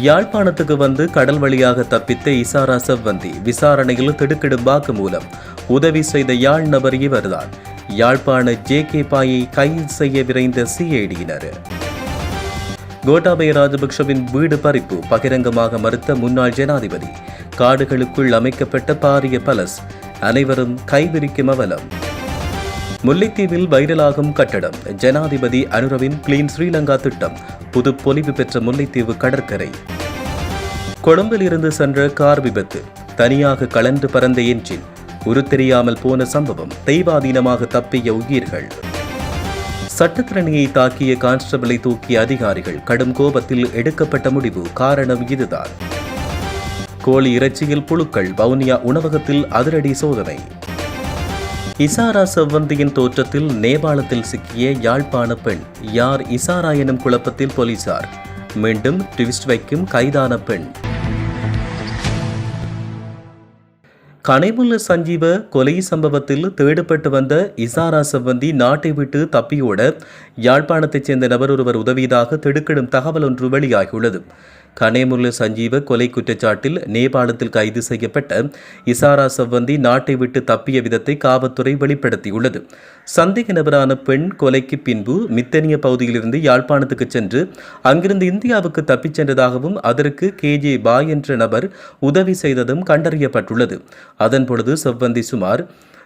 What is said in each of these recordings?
யாழ்ப்பாணத்துக்கு வந்து கடல் வழியாக தப்பித்த இசாரா செவ்வந்தி விசாரணையில் திடுக்கிடும் வாக்குமூலம். உதவி செய்த யாழ் நபர் இவர்தான். யாழ்ப்பாண ஜே கே பாயை கைது செய்ய விரைந்த சிஐடியினர். கோட்டாபய ராஜபக்ஷவின் வீடு பறிப்பு பகிரங்கமாக மறுத்த முன்னாள் ஜனாதிபதி. காடுகளுக்குள் அமைக்கப்பட்ட பாரிய பலஸ். அனைவரும் கைவிரிக்கும் அவலம். முல்லைத்தீவில் வைரலாகும் கட்டடம். ஜனாதிபதி அனுரவின் கிளீன் ஸ்ரீலங்கா திட்டம். புது பொலிவு பெற்ற முல்லைத்தீவு கடற்கரை. கொழும்பில் இருந்து சென்ற கார் விபத்து. தனியாக கலந்து பறந்த என்ஜின். உருத்தெரியாமல் போன சம்பவம் தெய்வாதீனமாக தப்பிய உயிர்கள். சட்டத்திறனியை தாக்கிய கான்ஸ்டபிளை தூக்கிய அதிகாரிகள் கடும் கோபத்தில் எடுக்கப்பட்ட முடிவு காரணம் இதுதான். கோழி இறைச்சியில் புழுக்கள் வவுனியா உணவகத்தில் அதிரடி சோதனை. இசாரா செவ்வந்தியின் தோற்றத்தில் நேபாளத்தில் சிக்கிய யாழ்ப்பாண பெண் யார் இசாரா எனும் குழப்பத்தில் போலீசார். மீண்டும் ட்விஸ்ட் வைக்கும் கைதான பெண். கனைமுல்ல சஞ்சீவ கொலை சம்பவத்தில் தேடப்பட்டு வந்த இசாரா செவ்வந்தி நாட்டை விட்டு தப்பியோட யாழ்ப்பாணத்தைச் சேர்ந்த நபர் ஒருவர் உதவியதாக திடுக்கிடும் தகவல் ஒன்று வெளியாகியுள்ளது. கனேமுல்ல சஞ்சீவ கொலை குற்றச்சாட்டில் நேபாளத்தில் கைது செய்யப்பட்ட இசாரா செவ்வந்தி நாட்டை விட்டு தப்பிய விதத்தை காவல்துறை வெளிப்படுத்தியுள்ளது. சந்தேக நபரான பெண் கொலைக்கு பின்பு மித்தனிய பகுதியிலிருந்து யாழ்ப்பாணத்துக்கு சென்று அங்கிருந்து இந்தியாவுக்கு தப்பிச் சென்றதாகவும் அதற்கு கே. ஜே. பாய் என்ற நபர் உதவி செய்ததும் கண்டறியப்பட்டுள்ளது. அதன் பொழுது செவ்வந்தி சுமார்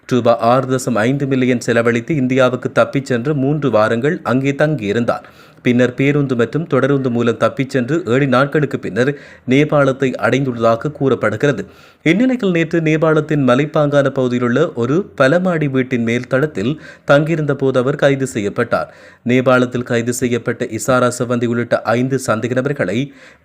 ரூபாய் ஆறு தசம் ஐந்து மில்லியன் செலவழித்து இந்தியாவுக்கு தப்பிச் சென்று மூன்று வாரங்கள் அங்கே தங்கியிருந்தார். பின்னர் பேருந்து மற்றும் தொடருந்து மூலம் தப்பிச் சென்று ஏழு நாட்களுக்கு பின்னர் நேபாளத்தை அடைந்துள்ளதாக கூறப்படுகிறது. இந்நிலையில் நேற்று நேபாளத்தின் மலைப்பாங்கான பகுதியிலுள்ள ஒரு பலமாடி வீட்டின் மேல் தளத்தில் தங்கியிருந்த போது அவர் கைது செய்யப்பட்டார். நேபாளத்தில் கைது செய்யப்பட்ட இசாரா சவந்தி உள்ளிட்ட ஐந்து சந்தேக நபர்களை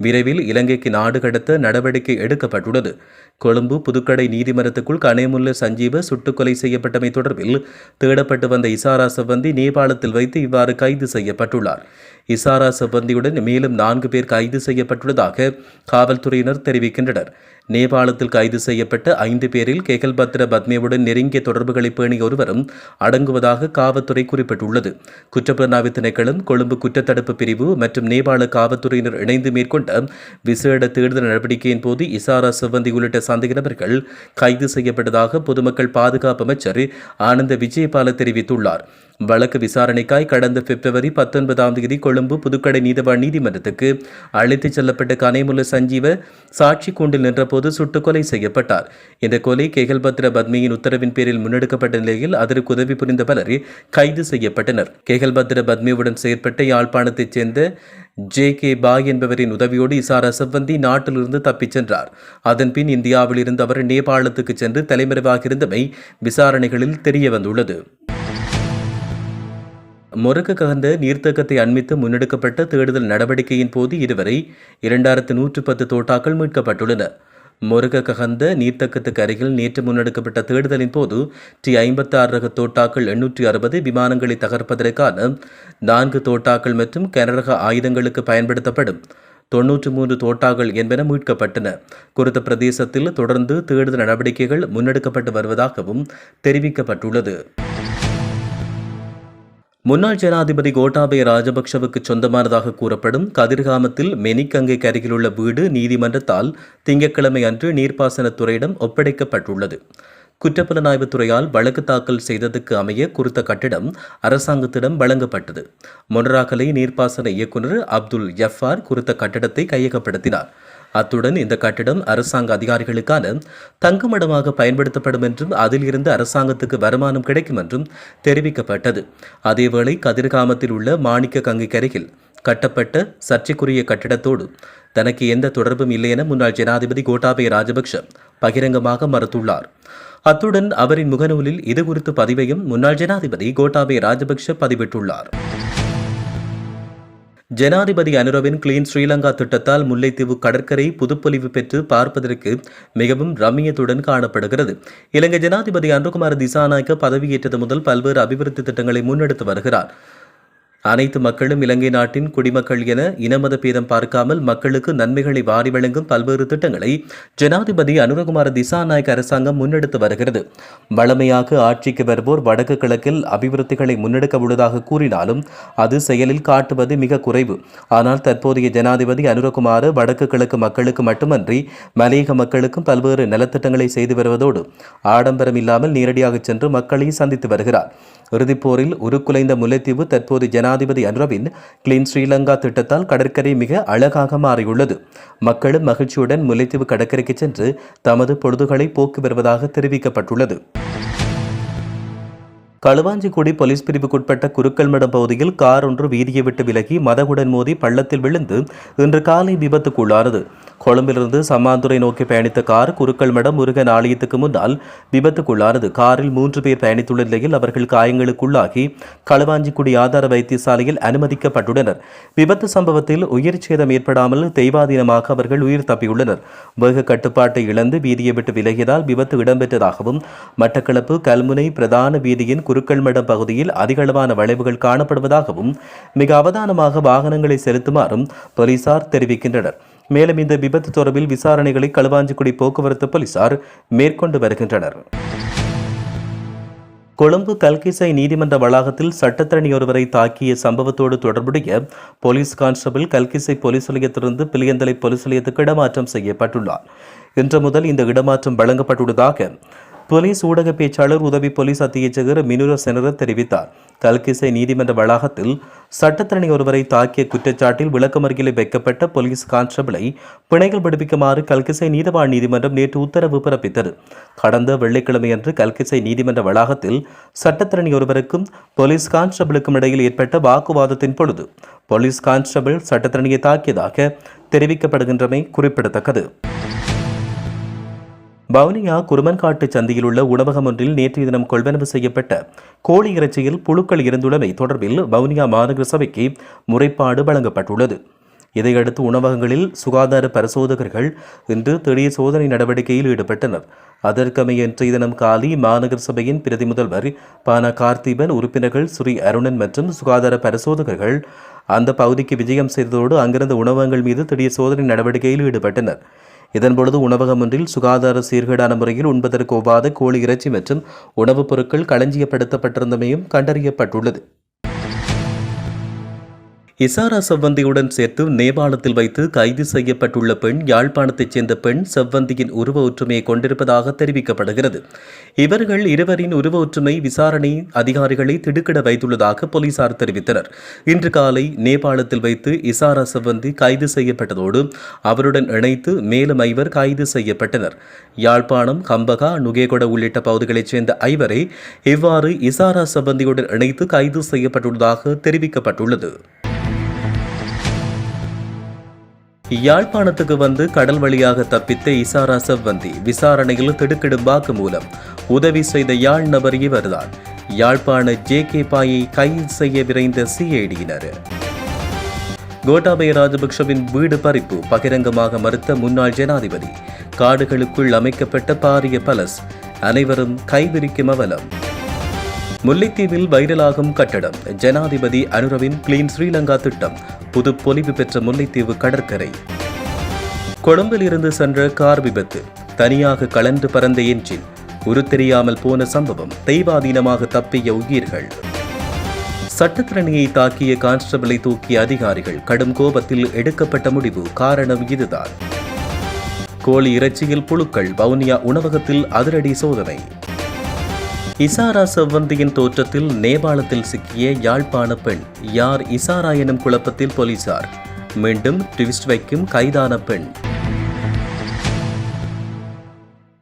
விரைவில் இலங்கைக்கு நாடு கடத்த நடவடிக்கை எடுக்கப்பட்டுள்ளது. கொழும்பு புதுக்கடை நீதிமன்றத்துக்குள் கனேமுல்ல சஞ்சீவ சுட்டுக்கொலை செய்யப்பட்டமை தொடர்பில் தேடப்பட்டு வந்த இசாரா சவந்தி நேபாளத்தில் வைத்து இவ்வாறு கைது செய்யப்பட்டுள்ளார். இசாரா செவ்வந்தியுடன் மேலும் நான்கு பேர் கைது செய்யப்பட்டுள்ளதாக காவல்துறையினர் தெரிவிக்கின்றனர். நேபாளத்தில் கைது செய்யப்பட்ட ஐந்து பேரில் கேகல்பத்ர பத்மேவுடன் நெருங்கிய தொடர்புகளை பேணிய ஒருவரும் அடங்குவதாக காவல்துறை குறிப்பிட்டுள்ளது. குற்றப்புலனாய்வு திணைக்களம் கொழும்பு குற்றத்தடுப்பு பிரிவு மற்றும் நேபாள காவல்துறையினர் இணைந்து மேற்கொண்ட விசேட தேடுதல் நடவடிக்கையின் போது இசாரா சிவந்தி உள்ளிட்ட சந்தேக நபர்கள் கைது செய்யப்பட்டதாக பொதுமக்கள் பாதுகாப்பு அமைச்சர் ஆனந்த விஜயபால தெரிவித்துள்ளார். வழக்கு விசாரணைக்காய் கடந்த பிப்ரவரி பத்தொன்பதாம் தேதி கொழும்பு புதுக்கடை நீதவான் நீதிமன்றத்துக்கு அழைத்துச் செல்லப்பட்ட கனைமுல்ல சஞ்சீவ சாட்சி கூண்டில் நின்றபோது சுட்டுக் கொலை செய்யப்பட்டார். இந்த கொலை கேகல்பத்ர பத்மியின் உத்தரவின் பேரில் முன்னெடுக்கப்பட்ட நிலையில் அதற்கு உதவி புரிந்த பலர் கைது செய்யப்பட்டனர். கேகல்பத்ர பத்மியுடன் செயற்பட்ட யாழ்ப்பாணத்தைச் சேர்ந்த ஜே கே பாய் என்பவரின் உதவியோடு இசாரா செவ்வந்தி நாட்டிலிருந்து தப்பிச் சென்றார். அதன்பின் இந்தியாவில் இருந்து அவர் நேபாளத்துக்கு சென்று தலைமறைவாகியிருந்தமை விசாரணைகளில் தெரிய வந்துள்ளது முருக ககந்த நீர்த்தக்கத்தை அண்மித்து முன்னெடுக்கப்பட்ட தேடுதல் நடவடிக்கையின் போது இதுவரை இரண்டாயிரத்து நூற்று பத்து தோட்டாக்கள் மீட்கப்பட்டுள்ளன. மொருக ககந்த நீர்த்தக்கத்துக்கு அருகில் நேற்று முன்னெடுக்கப்பட்ட தேடுதலின் போது டி ஐம்பத்தி ஆறு ரக தோட்டாக்கள் எண்ணூற்றி அறுபது விமானங்களை தகர்ப்பதற்கான நான்கு தோட்டாக்கள் மற்றும் கனரக ஆயுதங்களுக்கு பயன்படுத்தப்படும். தொன்னூற்று மூன்று தோட்டாக்கள் என்பன மீட்கப்பட்டன. குறித்த பிரதேசத்தில் தொடர்ந்து தேடுதல் நடவடிக்கைகள் முன்னெடுக்கப்பட்டு வருவதாகவும் தெரிவிக்கப்பட்டுள்ளது. முன்னாள் ஜனாதிபதி கோட்டாபய ராஜபக்ஷவுக்கு சொந்தமானதாக கூறப்படும் கதிர்காமத்தில் மெனிக்கங்கைக்கு அருகிலுள்ள வீடு நீதிமன்றத்தால் திங்கட்கிழமை அன்று நீர்ப்பாசனத்துறையிடம் ஒப்படைக்கப்பட்டுள்ளது. குற்றப்புலனாய்வுத் துறையால் வழக்கு தாக்கல் செய்ததுக்கு அமைய குறித்த கட்டிடம் அரசாங்கத்திடம் வழங்கப்பட்டது. மொனராகலை நீர்ப்பாசன இயக்குநர் அப்துல் ஜஃபார் குறித்த கட்டிடத்தை கையகப்படுத்தினார். அத்துடன் இந்த கட்டிடம் அரசாங்க அதிகாரிகளுக்கான தங்குமடமாக பயன்படுத்தப்படும் என்றும் அதில் இருந்து அரசாங்கத்துக்கு வருமானம் கிடைக்கும் என்றும் தெரிவிக்கப்பட்டது. அதேவேளை கதிர்காமத்தில் உள்ள மாணிக்க கங்கைக்கரையில் கட்டப்பட்ட சர்ச்சைக்குரிய கட்டிடத்தோடு தனக்கு எந்த தொடர்பும் இல்லை என முன்னாள் ஜனாதிபதி கோட்டாபய ராஜபக்ஷ பகிரங்கமாக மறுத்துள்ளார். அத்துடன் அவரின் முகநூலில் இது குறித்து பதிவையும் முன்னாள் ஜனாதிபதி கோட்டாபய ராஜபக்ஷ பதிவிட்டுள்ளார். ஜனாதிபதி அனுரவின் கிளீன் ஸ்ரீலங்கா திட்டத்தால் முல்லைத்தீவு கடற்கரை புதுப்பொலிவு பெற்று பார்ப்பதற்கு மிகவும் ரம்மியத்துடன் காணப்படுகிறது. இலங்கை ஜனாதிபதி அனுகுமார் திசாநாயக்க பதவியேற்றது முதல் பல்வேறு அபிவிருத்தி திட்டங்களை முன்னெடுத்து வருகிறார். அனைத்து மக்களும் இலங்கை நாட்டின் குடிமக்கள் என இனமத பேதம் பார்க்காமல் மக்களுக்கு நன்மைகளை வாரி வழங்கும் பல்வேறு திட்டங்களை ஜனாதிபதி அனுரகுமார திசாநாயக் அரசாங்கம் முன்னெடுத்து வருகிறது. வளமையாக ஆட்சிக்கு வருவோர் வடக்கு கிழக்கில் அபிவிருத்திகளை முன்னெடுக்க உள்ளதாக கூறினாலும் அது செயலில் காட்டுவது மிக குறைவு. ஆனால் தற்போதைய ஜனாதிபதி அனுரகுமார் வடக்கு கிழக்கு மக்களுக்கு மட்டுமன்றி மலையக மக்களுக்கும் பல்வேறு நலத்திட்டங்களை செய்து வருவதோடு ஆடம்பரம் இல்லாமல் நேரடியாக சென்று மக்களை சந்தித்து வருகிறார். இறுதிப்போரில் உருக்குலைந்த முல்லைத்தீவு தற்போது ஜனாதிபதி அன்ரவின் கிளீன் ஸ்ரீலங்கா திட்டத்தால் கடற்கரை மிக அழகாக மாறியுள்ளது. மக்களும் மகிழ்ச்சியுடன் முல்லைத்தீவு கடற்கரைக்கு சென்று தமது பொழுதுகளை போக்கு வருவதாக தெரிவிக்கப்பட்டுள்ளது. களுவாஞ்சிக்குடி போலீஸ் பிரிவுக்குட்பட்ட குருக்கல்மடம் பகுதியில் கார் ஒன்று வீதியை விட்டு விலகி மதகுடன் மோதி பள்ளத்தில் விழுந்து இன்று காலை விபத்துக்குள்ளானது. கொழும்பிலிருந்து சம்மாந்துறை நோக்கி பயணித்த கார் குருக்கல்மடம் முருகன் ஆலயத்துக்கு முன்னால் விபத்துக்குள்ளானது. காரில் மூன்று பேர் பயணித்துள்ள நிலையில் அவர்கள் காயங்களுக்குள்ளாகி களுவாஞ்சிக்குடி ஆதார வைத்தியசாலையில் அனுமதிக்கப்பட்டுள்ளனர். விபத்து சம்பவத்தில் உயிர் சேதம் ஏற்படாமல் தெய்வாதீனமாக அவர்கள் உயிர் தப்பியுள்ளனர். வேக கட்டுப்பாட்டை இழந்து வீதியை விட்டு விலகியதால் விபத்து இடம்பெற்றதாகவும் மட்டக்களப்பு கல்முனை பிரதான வீதியின் குருக்கள்மடம் பகுதியில் அதிகளவான வளைவுகள் காணப்படுவதாகவும் மிக அவதானமாக வாகனங்களை செலுத்துமாறும் போலீசார் தெரிவிக்கின்றனர். மேலும் இந்த விபத்து தொடர்பில் விசாரணைகளை களுவாஞ்சிக்குடி போக்குவரத்து போலீசார் மேற்கொண்டு வருகின்றனர். கொழும்பு கல்கிசை நீதிமன்ற வளாகத்தில் சட்டத்தரணி ஒருவரை தாக்கிய சம்பவத்தோடு தொடர்புடைய போலீஸ் கான்ஸ்டபிள் கல்கிசை போலீஸ் நிலையத்திலிருந்து பிளியந்தலை போலீஸ் நிலையத்துக்கு இடமாற்றம் செய்யப்பட்டுள்ளார். இன்று முதல் இந்த இடமாற்றம் வழங்கப்பட்டுள்ளதாக போலீஸ் ஊடக பேச்சாளர் உதவி போலீஸ் அத்தியட்சகர் மினுர செனர தெரிவித்தார். கல்கிசை நீதிமன்ற வளாகத்தில் சட்டத்தரணி ஒருவரை தாக்கிய குற்றச்சாட்டில் விளக்கமறியலில் வைக்கப்பட்ட போலீஸ் கான்ஸ்டபிளை பிணைகள் விடுவிக்குமாறு கல்கிசை நீதவான் நீதிமன்றம் நேற்று உத்தரவு பிறப்பித்தது. கடந்த வெள்ளிக்கிழமையன்று கல்கிசை நீதிமன்ற வளாகத்தில் சட்டத்தரணி ஒருவருக்கும் போலீஸ் கான்ஸ்டபிளுக்கும் இடையில் ஏற்பட்ட வாக்குவாதத்தின் பொழுது போலீஸ் கான்ஸ்டபிள் சட்டத்தரணியை தாக்கியதாக தெரிவிக்கப்படுகின்றமை குறிப்பிடத்தக்கது. வவுனியா குருமன்காட்டு சந்தையில் உள்ள உணவகம் ஒன்றில் நேற்றைய தினம் கொள்வனவு செய்யப்பட்ட கோழி இறைச்சியில் புழுக்கள் இருந்துள்ளமை தொடர்பில் வவுனியா மாநகர சபைக்கு முறைப்பாடு வழங்கப்பட்டுள்ளது. இதையடுத்து உணவகங்களில் சுகாதார பரிசோதகர்கள் இன்று திடீர் சோதனை நடவடிக்கையில் ஈடுபட்டனர். அதற்கமைய இன்றைய தினம் காலி மாநகர சபையின் பிரதி முதல்வர் பானா கார்த்திபன் உறுப்பினர்கள் ஸ்ரீ அருணன் மற்றும் சுகாதார பரிசோதகர்கள் அந்த பகுதிக்கு விஜயம் செய்ததோடு அங்கிருந்த உணவகங்கள் மீது திடீர் சோதனை நடவடிக்கையில் ஈடுபட்டனர். இதன்பொழுது உணவகம் ஒன்றில் சுகாதார சீர்கேடான முறையில் உண்பதற்கு ஒவ்வாத கோழி இறைச்சி மற்றும் உணவுப் பொருட்கள் களஞ்சியப்படுத்தப்பட்டிருந்தமையும் கண்டறியப்பட்டுள்ளது. இசாரா செவ்வந்தியுடன் சேர்த்து நேபாளத்தில் வைத்து கைது செய்யப்பட்டுள்ள பெண் யாழ்ப்பாணத்தைச் சேர்ந்த பெண் செவ்வந்தியின் உருவ ஒற்றுமையை கொண்டிருப்பதாக தெரிவிக்கப்படுகிறது. இவர்கள் இருவரின் உருவ ஒற்றுமை விசாரணை அதிகாரிகளை திடுக்கிட வைத்துள்ளதாக போலீசார் தெரிவித்தனர். இன்று காலை நேபாளத்தில் வைத்து இசாரா செவ்வந்தி கைது செய்யப்பட்டதோடு அவருடன் இணைத்து மேலும் ஐவர் கைது செய்யப்பட்டனர். யாழ்ப்பாணம் கம்பகா நுகேகொட உள்ளிட்ட பகுதிகளைச் சேர்ந்த ஐவரை இவ்வாறு இசாரா செவ்வந்தியுடன் இணைத்து கைது செய்யப்பட்டுள்ளதாக தெரிவிக்கப்பட்டுள்ளது. யாழ்ப்பாணத்துக்கு வந்து கடல் வழியாக தப்பித்த இசாரா செவ்வந்தி விசாரணையில் திடுக்கிடும் வாக்கு மூலம் உதவி செய்த யாழ் நபர் இவர்தான். யாழ்ப்பாண ஜே கே பாயை கைது செய்ய விரைந்த சிஐடியினர். கோட்டாபய ராஜபக்ஷவின் வீடு பறிப்பு பகிரங்கமாக மறுத்த முன்னாள் ஜனாதிபதி. காடுகளுக்குள் அமைக்கப்பட்ட பாரிய பலஸ். அனைவரும் கைவிரிக்கும் அவலம். முல்லைத்தீவில் வைரலாகும் கட்டடம். ஜனாதிபதி அனுரவின் கிளீன் ஸ்ரீலங்கா திட்டம். புது பொலிவு பெற்ற முல்லைத்தீவு கடற்கரை. கொழும்பில் இருந்து சென்ற கார் விபத்து. தனியாக கலந்து பறந்த என்ஜின் உருத்தெரியாமல் போன சம்பவம் தெய்வாதீனமாக தப்பிய உயிர்கள். சட்டத்திறனியை தாக்கிய கான்ஸ்டபிளை தூக்கிய அதிகாரிகள் கடும் கோபத்தில் எடுக்கப்பட்ட முடிவு காரணம் இதுதான். கோழி இறைச்சியில் புழுக்கள் வவுனியா உணவகத்தில் அதிரடி சோதனை. இசாரா செவ்வந்தியின் தோற்றத்தில் நேபாளத்தில் சிக்கிய யாழ்ப்பாண பெண் யார் இசாரா எனும் குழப்பத்தில் போலீசார். மீண்டும் ட்விஸ்ட் வைக்கும் கைதான பெண்.